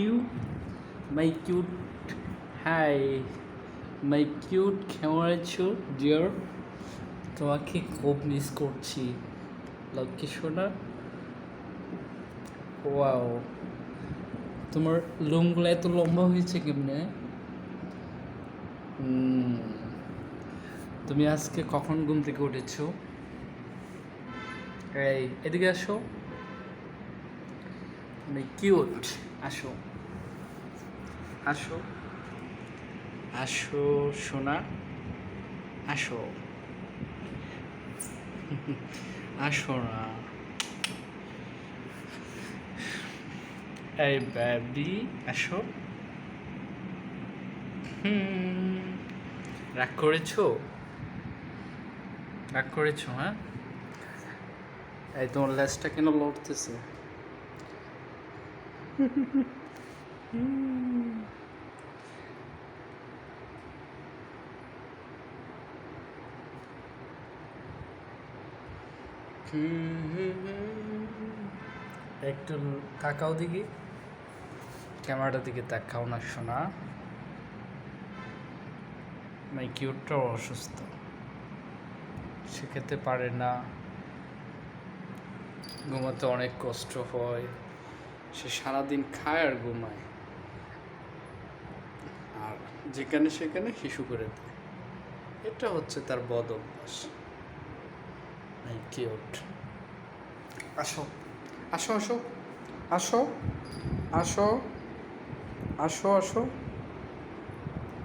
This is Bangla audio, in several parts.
You my cute hi my cute কেমন আছো ডিয়ার তোমাকে খুব মিস করছি। লক্ষ্মী সোনা? ওয়াও তোমার লোমগুলো এত লম্বা হয়েছে কেমনে? তুমি আজকে কখন ঘুম থেকে উঠেছো? এই, এদিকে আসো। মানে কিউট আসো। আসো। আসো, সোনা। আসো। আসো না। এই বেবি আসো। রাগ করেছ? রাগ করেছ হ্যাঁ? এই তোমার লেজটা কেন লড়তেছে? একটু তাকাও দিকে ক্যামেরাটার দিকে তাকাও না শোনা মাই কিউটটাও অসুস্থ। সে খেতে পারে না। ঘুমাতে অনেক কষ্ট হয়। সে সারাদিন খায় আর ঘুমায়। আর যেখানে সেখানে শিশু করে দেয়। এটা হচ্ছে তার বদ অভ্যাস। কিউট। আসো। আসো আসো। আসো। আসো। আসো আসো।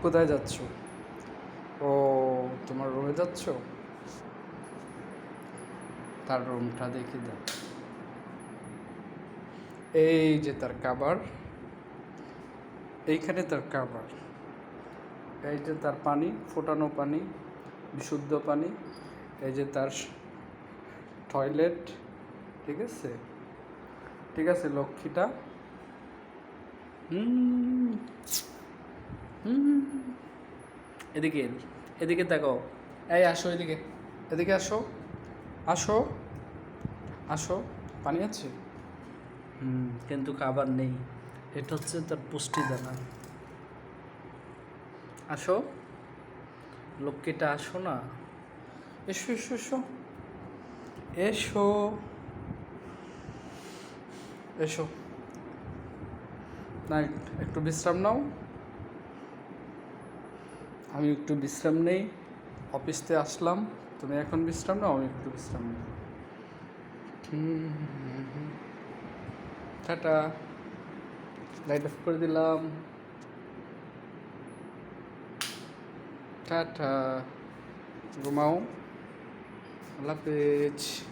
কোথায় যাচ্ছ? ও তোমার রুমে যাচ্ছ? তার রুমটা দেখে দাও। এই যে তার কাবার এইখানে তার কাবার এই যে তার পানি, ফোটানো পানি, বিশুদ্ধ পানি, এই যে তার টয়লেট ঠিক আছে? ঠিক আছে, লক্ষ্মীটা? এদিকে এদিকে দেখো। এই আসো এদিকে। এদিকে আসো। আসো। আসো। পানি আছে? কিন্তু খাবার নেই। এটা হচ্ছে তার পুষ্টি দানা আসো। লক্ষ্মীটা আসো না। এসো এসো এসো। এসো। এসো। না একটু বিশ্রাম নাও। আমি একটু বিশ্রাম নেই। অফিস থেকে আসলাম। তুমি এখন বিশ্রাম নাও, আমি একটু বিশ্রাম নেই। টাটা। লাইট অফ করে দিলাম। টাটা। ঘুমাও। আল্লাহ হাফেজ।